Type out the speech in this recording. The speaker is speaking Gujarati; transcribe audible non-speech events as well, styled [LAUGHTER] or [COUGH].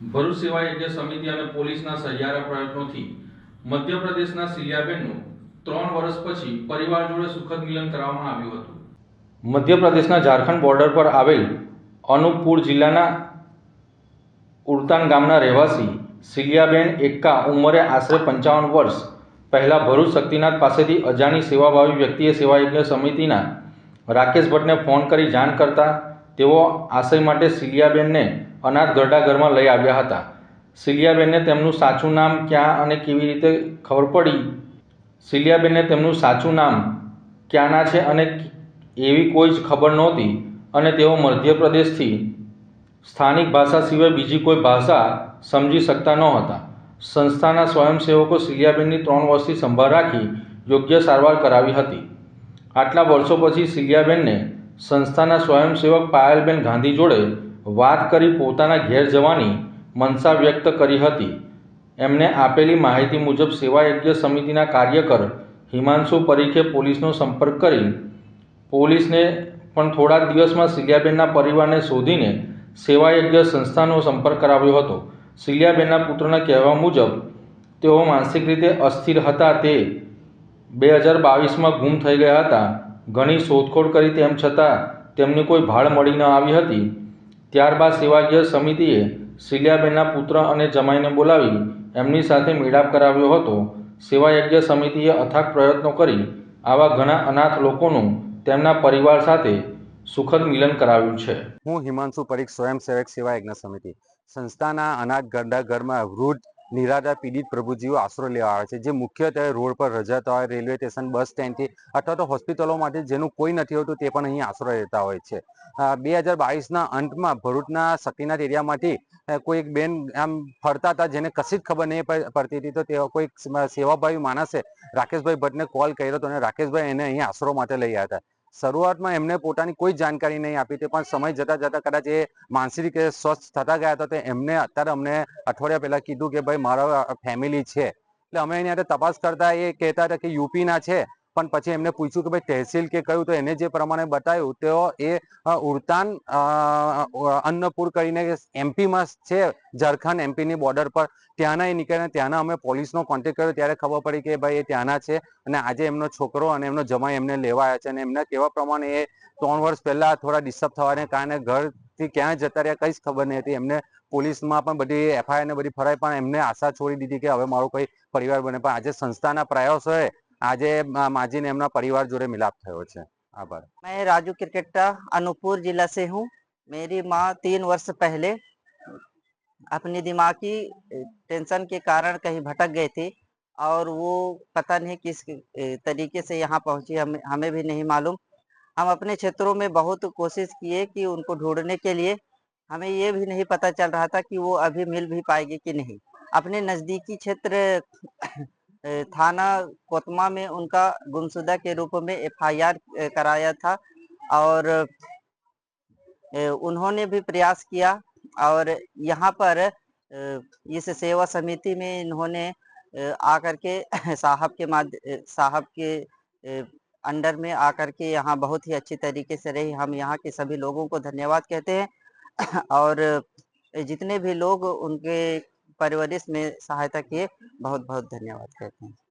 ભરૂચ સેવા યજ્ઞ સમિતિ અને પોલીસના સહિયારા પ્રયત્નોથી મધ્યપ્રદેશના સિલિયાબેનનું ત્રણ વર્ષ પછી પરિવાર જોડે સુખદ મિલન કરવામાં આવ્યું હતું. મધ્યપ્રદેશના ઝારખંડ બોર્ડર પર આવેલ અનુપપુર જિલ્લાના ઉડતાન ગામના રહેવાસી સિલિયાબેન એક્કા ઉંમરે આશરે પંચાવન વર્ષ પહેલાં ભરૂચ શક્તિનાથ પાસેથી અજાણી સેવાભાવી વ્યક્તિએ સેવાયજ્ઞ સમિતિના રાકેશ ભટ્ટને ફોન કરી જાણ કરતા તેઓ આશય માટે સિલિયાબેનને અનાથ ઘરડાઘરમાં લઈ આવ્યા હતા. સિલિયાબેનને તેમનું સાચું નામ ક્યાં અને કેવી રીતે ખબર પડી? સિલિયાબેનને તેમનું સાચું નામ ક્યાંના છે અને એવી કોઈ જ ખબર નહોતી અને તેઓ મધ્યપ્રદેશથી સ્થાનિક ભાષા સિવાય બીજી કોઈ ભાષા સમજી શકતા નહોતા. સંસ્થાના સ્વયંસેવકો સિલિયાબેનની ત્રણ વર્ષથી સંભાળ રાખી યોગ્ય સારવાર કરાવી હતી. આટલા વર્ષો પછી સિલિયાબેનને સંસ્થાના સ્વયંસેવક પાયલબેન ગાંધી જોડે વાત કરી પોતાના ઘેર જવાની મનસા વ્યક્ત કરી હતી. એમને આપેલી માહિતી મુજબ સેવાયજ્ઞ સમિતિના કાર્યકર હિમાંશુ પરીખે પોલીસનો સંપર્ક કરી પોલીસને પણ થોડા દિવસમાં સિલિયાબેનના પરિવારને શોધીને સેવાયજ્ઞ સંસ્થાનો સંપર્ક કરાવ્યો હતો. સિલિયાબેનના પુત્રના કહેવા મુજબ, તેઓ માનસિક રીતે અસ્થિર હતા તે બે હજાર બાવીસમાં ગુમ થઈ ગયા હતા. ઘણી શોધખોળ કરી તેમ છતાં તેમની કોઈ ભાળ મળી ન આવી હતી. ત્યારબાદ સેવાકીય સમિતિએ સિલિયાબેનના પુત્ર અને જમાઈને બોલાવી એમની સાથે મેળાપ કરાવ્યો હતો. સેવાયજ્ઞ સમિતિએ અથાગ પ્રયત્નો કરી આવા ઘણા અનાથ લોકોનું તેમના પરિવાર સાથે સુખદ મિલન કરાવ્યું છે. હું હિમાંશુ પરીખ, સ્વયંસેવક સેવા યજ્ઞ સમિતિ. સંસ્થાના અનાથ ગરડા ઘરમાં વૃદ્ધ નિરાધાર પીડિત પ્રભુજીઓ આશરો લેવા આવે છે. જે મુખ્યત્વે રોડ પર રજાતા હોય, રેલવે સ્ટેશન, બસ સ્ટેન્ડથી અથવા તો હોસ્પિટલોમાંથી જેનું કોઈ નથી હોતું તે પણ અહીં આશરો લેતા હોય છે. બે હજાર બાવીસના અંતમાં ભરૂચના શક્તિનાથ એરિયામાંથી કોઈ એક બેન આમ ફરતા હતા જેને કશી જ ખબર નહીં પડતી હતી તો તેઓ કોઈ સેવાભાવી માણસે રાકેશભાઈ ભટ્ટને કોલ કર્યો હતો અને રાકેશભાઈ એને અહીં આશરો માટે લઈ આવ્યા હતા. શરૂઆતમાં એમને પોતાની કોઈ જાણકારી નહીં આપી હતી, પણ સમય જતા જતા કદાચ એ માનસિક રીતે સ્વસ્થ થતા ગયા હતા, તો એમને અત્યારે અમને અઠવાડિયા પહેલાં કીધું કે, ભાઈ, મારા ફેમિલી છે. એટલે અમે એની હાથે તપાસ કરતા એ કહેતા હતા કે, યુપીના છે. પણ પછી એમને પૂછ્યું કે ભાઈ તહેસીલ કે કયું તો એને જે પ્રમાણે બતાવ્યું તેઓ એ ઉડતાન અન્નપુર કરીને એમપીમાં છે, ઝારખંડ એમપીની બોર્ડર પર. ત્યાંના એ નીકળ્યા, ત્યાંના અમે પોલીસનો કોન્ટેક્ટ કર્યો. ત્યારે ખબર પડી કે ભાઈ એ ત્યાંના છે અને આજે એમનો છોકરો અને એમનો જમાઈ એમને લેવા આવ્યા છે અને એમના કેવા પ્રમાણે એ ત્રણ વર્ષ પહેલા થોડા ડિસ્ટર્બ થવાને કારણે ઘરથી ક્યાં જતા રહ્યા કઈ જ ખબર નહીં હતી. એમને પોલીસમાં પણ બધી એફઆઈઆર ને બધી ફરાય પણ એમને આશા છોડી દીધી કે હવે મારો કોઈ પરિવાર બને. પણ આજે સંસ્થાના પ્રયાસોએ આજે મા- માજીને એમના પરિવાર જોડે મિલાપ થયો છે આભાર मैं राजू क्रिकेटा अनूपपुर जिला से हूँ मेरी माँ तीन वर्ष पहले अपनी दिमागी अ, टेंशन के कारण कहीं भटक गए थे और वो पता नहीं किस अ, तरीके से यहाँ पहुंची हमें हमें भी नहीं मालूम हम अपने क्षेत्रों में बहुत कोशिश किए कि उनको ढूंढने के लिए हमें ये भी नहीं पता चल रहा था कि वो अभी मिल भी पाएगी कि नहीं अपने नज़दीकी क्षेत्र अ, थाना कोतमा में उनका गुमशुदा के रूप में एफआईआर कराया था और उन्होंने भी प्रयास किया और यहाँ पर इस सेवा समिति में इन्होंने आकर के [LAUGHS] साहब के माध्य साहब के अंडर में आकर के यहाँ बहुत ही अच्छी तरीके से रही। हम यहाँ के सभी लोगों को धन्यवाद कहते हैं। [CLEARS THROAT] और जितने भी लोग उनके परवरिश में सहायता किए बहुत बहुत धन्यवाद कहते हैं